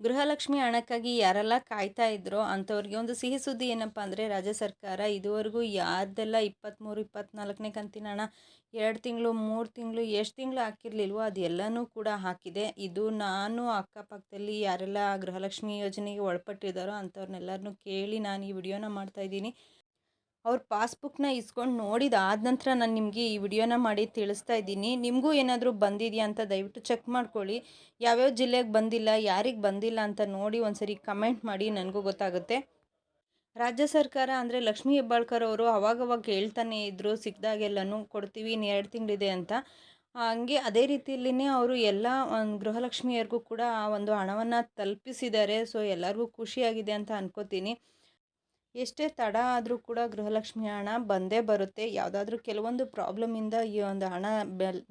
ಗೃಹಲಕ್ಷ್ಮಿ ಹಣಕ್ಕಾಗಿ ಯಾರೆಲ್ಲ ಕಾಯ್ತಾ ಇದ್ರೋ ಅಂಥವ್ರಿಗೆ ಒಂದು ಸಿಹಿ ಸುದ್ದಿ ಏನಪ್ಪ ಅಂದರೆ, ರಾಜ್ಯ ಸರ್ಕಾರ ಇದುವರೆಗೂ ಯಾರ್ದೆಲ್ಲ ಇಪ್ಪತ್ತ್ಮೂರು ಇಪ್ಪತ್ತ್ನಾಲ್ಕನೇ ಕಂತಿನ ಹಣ ಎರಡು ತಿಂಗಳು, ಮೂರು ತಿಂಗಳು, ಎಷ್ಟು ತಿಂಗಳು ಹಾಕಿರ್ಲಿಲ್ವೋ ಅದೆಲ್ಲನೂ ಕೂಡ ಹಾಕಿದೆ. ಇದು ನಾನು ಅಕ್ಕಪಕ್ಕದಲ್ಲಿ ಯಾರೆಲ್ಲ ಗೃಹಲಕ್ಷ್ಮಿ ಯೋಜನೆಗೆ ಒಳಪಟ್ಟಿದ್ದಾರೋ ಅಂಥವ್ರನ್ನೆಲ್ಲರನ್ನೂ ಕೇಳಿ ನಾನು ಈ ವಿಡಿಯೋನ ಮಾಡ್ತಾಯಿದ್ದೀನಿ ಅವ್ರ ಪಾಸ್ಬುಕ್ನ ಇಸ್ಕೊಂಡು ನೋಡಿದ ಆದ ನಂತರ ನಾನು ನಿಮಗೆ ಈ ವಿಡಿಯೋನ ಮಾಡಿ ತಿಳಿಸ್ತಾ ಇದ್ದೀನಿ. ನಿಮಗೂ ಏನಾದರೂ ಬಂದಿದೆಯಾ ಅಂತ ದಯವಿಟ್ಟು ಚೆಕ್ ಮಾಡ್ಕೊಳ್ಳಿ. ಯಾವ್ಯಾವ ಜಿಲ್ಲೆಗೆ ಬಂದಿಲ್ಲ, ಯಾರಿಗೆ ಬಂದಿಲ್ಲ ಅಂತ ನೋಡಿ ಒಂದ್ಸರಿ ಕಮೆಂಟ್ ಮಾಡಿ ನನಗೂ ಗೊತ್ತಾಗುತ್ತೆ. ರಾಜ್ಯ ಸರ್ಕಾರ ಅಂದರೆ ಲಕ್ಷ್ಮೀ ಹೆಬ್ಬಾಳ್ಕರ್ ಅವರು ಅವಾಗವಾಗ ಹೇಳ್ತಾನೆ ಇದ್ದರು ಸಿಕ್ಕಿದಾಗೆಲ್ಲನೂ ಕೊಡ್ತೀವಿ ಇನ್ನು ಎರಡು ತಿಂಗಳಿದೆ ಅಂತ. ಹಂಗೆ ಅದೇ ರೀತಿಯಲ್ಲಿನೇ ಅವರು ಎಲ್ಲ ಒಂದು ಗೃಹಲಕ್ಷ್ಮಿಯರಿಗೂ ಕೂಡ ಆ ಒಂದು ಹಣವನ್ನು ತಲುಪಿಸಿದ್ದಾರೆ. ಸೊ ಎಲ್ಲರಿಗೂ ಖುಷಿಯಾಗಿದೆ ಅಂತ ಅನ್ಕೋತೀನಿ. ಎಷ್ಟೇ ತಡ ಆದರೂ ಕೂಡ ಗೃಹಲಕ್ಷ್ಮಿ ಹಣ ಬಂದೇ ಬರುತ್ತೆ. ಯಾವುದಾದ್ರೂ ಕೆಲವೊಂದು ಪ್ರಾಬ್ಲಮಿಂದ ಈ ಒಂದು ಹಣ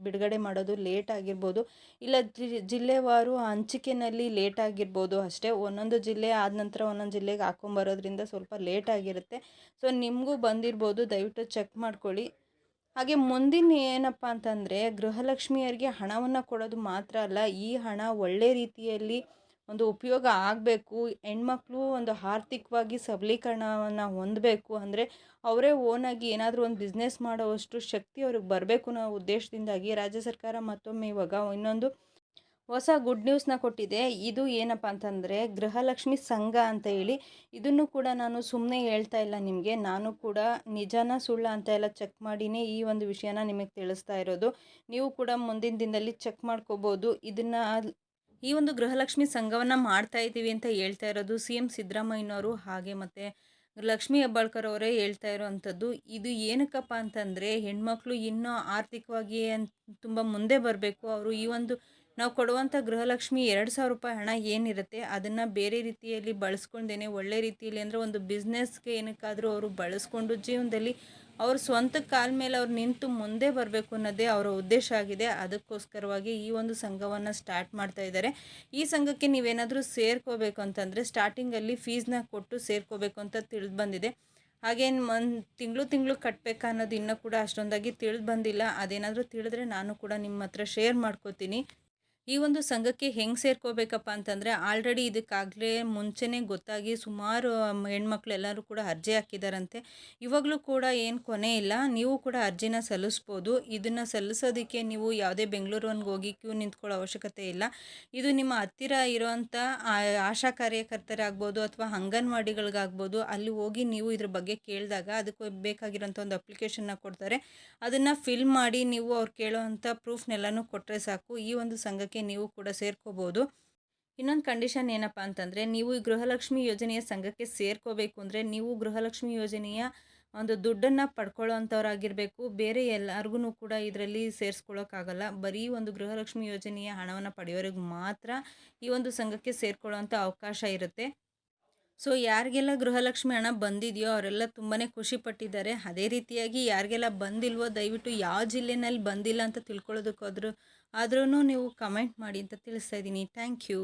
ಬಿಡುಗಡೆ ಮಾಡೋದು ಲೇಟ್ ಆಗಿರ್ಬೋದು. ಇಲ್ಲ ಜಿಲ್ಲೆವಾರು ಹಂಚಿಕೆನಲ್ಲಿ ಲೇಟ್ ಆಗಿರ್ಬೋದು ಅಷ್ಟೇ. ಒಂದೊಂದು ಜಿಲ್ಲೆ ಆದ ನಂತರ ಒಂದೊಂದು ಜಿಲ್ಲೆಗೆ ಹಾಕೊಂಬರೋದ್ರಿಂದ ಸ್ವಲ್ಪ ಲೇಟ್ ಆಗಿರುತ್ತೆ. ಸೊ ನಿಮಗೂ ಬಂದಿರ್ಬೋದು. ದಯವಿಟ್ಟು ಚೆಕ್ ಮಾಡ್ಕೊಳ್ಳಿ. ಹಾಗೆ ಮುಂದಿನ ಏನಪ್ಪ ಅಂತಂದರೆ ಗೃಹಲಕ್ಷ್ಮಿಯರಿಗೆ ಹಣವನ್ನು ಕೊಡೋದು ಮಾತ್ರ ಅಲ್ಲ, ಈ ಹಣ ಒಳ್ಳೆ ರೀತಿಯಲ್ಲಿ ಒಂದು ಉಪಯೋಗ ಆಗಬೇಕು, ಹೆಣ್ಮಕ್ಳು ಒಂದು ಆರ್ಥಿಕವಾಗಿ ಸಬಲೀಕರಣವನ್ನು ಹೊಂದಬೇಕು ಅಂದರೆ ಅವರೇ ಓನಾಗಿ ಏನಾದರೂ ಒಂದು ಬಿಸ್ನೆಸ್ ಮಾಡೋವಷ್ಟು ಶಕ್ತಿ ಅವ್ರಿಗೆ ಬರಬೇಕು ಅನ್ನೋ ಉದ್ದೇಶದಿಂದಾಗಿ ರಾಜ್ಯ ಸರ್ಕಾರ ಮತ್ತೊಮ್ಮೆ ಇವಾಗ ಇನ್ನೊಂದು ಹೊಸ ಗುಡ್ ನ್ಯೂಸ್ನ ಕೊಟ್ಟಿದೆ. ಇದು ಏನಪ್ಪ ಅಂತಂದರೆ ಗೃಹಲಕ್ಷ್ಮಿ ಸಂಘ ಅಂತ ಹೇಳಿ. ಇದನ್ನು ಕೂಡ ನಾನು ಸುಮ್ಮನೆ ಹೇಳ್ತಾ ಇಲ್ಲ ನಿಮಗೆ. ನಾನು ಕೂಡ ನಿಜನ ಸುಳ್ಳ ಅಂತ ಎಲ್ಲ ಚೆಕ್ ಮಾಡಿನೇ ಈ ಒಂದು ವಿಷಯನ ನಿಮಗೆ ತಿಳಿಸ್ತಾ ಇರೋದು. ನೀವು ಕೂಡ ಮುಂದಿನ ದಿನದಲ್ಲಿ ಚೆಕ್ ಮಾಡ್ಕೋಬೋದು. ಇದನ್ನು ಈ ಒಂದು ಗೃಹಲಕ್ಷ್ಮಿ ಸಂಘವನ್ನು ಮಾಡ್ತಾ ಇದ್ದೀವಿ ಅಂತ ಹೇಳ್ತಾ ಇರೋದು ಸಿ ಎಂ ಸಿದ್ದರಾಮಯ್ಯನವರು, ಹಾಗೆ ಮತ್ತು ಲಕ್ಷ್ಮಿ ಹೆಬ್ಬಾಳ್ಕರ್ ಅವರೇ ಹೇಳ್ತಾ ಇರೋವಂಥದ್ದು ಇದು ಏನಕ್ಕಪ್ಪ ಅಂತಂದರೆ ಹೆಣ್ಮಕ್ಳು ಇನ್ನೂ ಆರ್ಥಿಕವಾಗಿ ತುಂಬ ಮುಂದೆ ಬರಬೇಕು. ಅವರು ಈ ಒಂದು ನಾವು ಕೊಡುವಂಥ ಗೃಹಲಕ್ಷ್ಮಿ ಎರಡು ಸಾವಿರ ರೂಪಾಯಿ ಹಣ ಏನಿರುತ್ತೆ, ಅದನ್ನು ಬೇರೆ ರೀತಿಯಲ್ಲಿ ಬಳಸ್ಕೊಂಡೇನೆ, ಒಳ್ಳೆ ರೀತಿಯಲ್ಲಿ ಅಂದರೆ ಒಂದು ಬಿಸ್ನೆಸ್ಗೆ ಏನಕ್ಕಾದರೂ ಅವರು ಬಳಸ್ಕೊಂಡು ಜೀವನದಲ್ಲಿ ಅವ್ರ ಸ್ವಂತ ಕಾಲ ಮೇಲೆ ಅವ್ರು ನಿಂತು ಮುಂದೆ ಬರಬೇಕು ಅನ್ನೋದೇ ಅವರ ಉದ್ದೇಶ ಆಗಿದೆ. ಅದಕ್ಕೋಸ್ಕರವಾಗಿ ಈ ಒಂದು ಸಂಘವನ್ನು ಸ್ಟಾರ್ಟ್ ಮಾಡ್ತಾ ಇದ್ದಾರೆ. ಈ ಸಂಘಕ್ಕೆ ನೀವೇನಾದರೂ ಸೇರ್ಕೋಬೇಕು ಅಂತಂದರೆ ಸ್ಟಾರ್ಟಿಂಗಲ್ಲಿ ಫೀಸ್ನ ಕೊಟ್ಟು ಸೇರ್ಕೋಬೇಕು ಅಂತ ತಿಳಿದು ಬಂದಿದೆ. ಹಾಗೇನು ಮನ್, ತಿಂಗಳು ತಿಂಗಳು ಕಟ್ಟಬೇಕಾ ಅನ್ನೋದು ಇನ್ನೂ ಕೂಡ ಅಷ್ಟೊಂದಾಗಿ ತಿಳಿದು ಬಂದಿಲ್ಲ. ಅದೇನಾದರೂ ತಿಳಿದ್ರೆ ನಾನು ಕೂಡ ನಿಮ್ಮ ಹತ್ರ ಶೇರ್ ಮಾಡ್ಕೋತೀನಿ. ಈ ಒಂದು ಸಂಘಕ್ಕೆ ಹೆಂಗೆ ಸೇರ್ಕೋಬೇಕಪ್ಪ ಅಂತಂದರೆ, ಆಲ್ರೆಡಿ ಇದಕ್ಕಾಗಲೇ ಮುಂಚೆನೇ ಗೊತ್ತಾಗಿ ಸುಮಾರು ಹೆಣ್ಮಕ್ಳು ಎಲ್ಲರೂ ಕೂಡ ಅರ್ಜಿ ಹಾಕಿದಾರಂತೆ. ಇವಾಗಲೂ ಕೂಡ ಏನು ಕೊನೆ ಇಲ್ಲ. ನೀವು ಕೂಡ ಅರ್ಜಿನ ಸಲ್ಲಿಸ್ಬೋದು. ಇದನ್ನು ಸಲ್ಲಿಸೋದಕ್ಕೆ ನೀವು ಯಾವುದೇ ಬೆಂಗಳೂರಿಗೆ ಹೋಗಿ ಕ್ಯೂ ನಿಂತ್ಕೊಳ್ಳೋ ಅವಶ್ಯಕತೆ ಇಲ್ಲ. ಇದು ನಿಮ್ಮ ಹತ್ತಿರ ಇರೋವಂಥ ಆಶಾ ಕಾರ್ಯಕರ್ತರಾಗ್ಬೋದು ಅಥವಾ ಅಂಗನವಾಡಿಗಳಿಗಾಗ್ಬೋದು, ಅಲ್ಲಿ ಹೋಗಿ ನೀವು ಇದ್ರ ಬಗ್ಗೆ ಕೇಳಿದಾಗ ಅದಕ್ಕೆ ಬೇಕಾಗಿರೋಂಥ ಒಂದು ಅಪ್ಲಿಕೇಶನ್ನ ಕೊಡ್ತಾರೆ. ಅದನ್ನು ಫಿಲ್ ಮಾಡಿ ನೀವು ಅವ್ರು ಕೇಳೋವಂಥ ಪ್ರೂಫ್ನೆಲ್ಲನೂ ಕೊಟ್ಟರೆ ಸಾಕು. ಈ ಒಂದು ಸಂಘಕ್ಕೆ ನೀವು ಕೂಡ ಸೇರ್ಕೋಬೋದು. ಇನ್ನೊಂದು ಕಂಡೀಷನ್ ಏನಪ್ಪ ಅಂತಂದರೆ, ನೀವು ಈ ಗೃಹಲಕ್ಷ್ಮಿ ಯೋಜನೆಯ ಸಂಘಕ್ಕೆ ಸೇರ್ಕೋಬೇಕು ಅಂದರೆ, ನೀವು ಗೃಹಲಕ್ಷ್ಮಿ ಯೋಜನೆಯ ಒಂದು ದುಡ್ಡನ್ನು ಪಡ್ಕೊಳ್ಳೋವಂಥವ್ರಾಗಿರಬೇಕು ಬೇರೆ ಎಲ್ಲರಿಗೂ ಕೂಡ ಇದರಲ್ಲಿ ಸೇರಿಸ್ಕೊಳ್ಳೋಕ್ಕಾಗಲ್ಲ ಬರೀ ಒಂದು ಗೃಹಲಕ್ಷ್ಮಿ ಯೋಜನೆಯ ಹಣವನ್ನು ಪಡೆಯೋರಿಗೆ ಮಾತ್ರ ಈ ಒಂದು ಸಂಘಕ್ಕೆ ಸೇರ್ಕೊಳ್ಳೋವಂಥ ಅವಕಾಶ ಇರುತ್ತೆ. ಸೊ, ಯಾರಿಗೆಲ್ಲ ಗೃಹಲಕ್ಷ್ಮಿ ಹಣ ಬಂದಿದೆಯೋ ಅವರೆಲ್ಲ ತುಂಬಾ ಖುಷಿ ಪಟ್ಟಿದ್ದಾರೆ. ಅದೇ ರೀತಿಯಾಗಿ ಯಾರಿಗೆಲ್ಲ ಬಂದಿಲ್ವೋ ದಯವಿಟ್ಟು ಯಾವ ಜಿಲ್ಲೆನಲ್ಲಿ ಬಂದಿಲ್ಲ ಅಂತ ತಿಳ್ಕೊಳ್ಳೋದಕ್ಕಾದ್ರೂ ಆದ್ರೂ ನೀವು ಕಮೆಂಟ್ ಮಾಡಿ ಅಂತ ತಿಳಿಸ್ತಾ ಇದ್ದೀನಿ. Thank you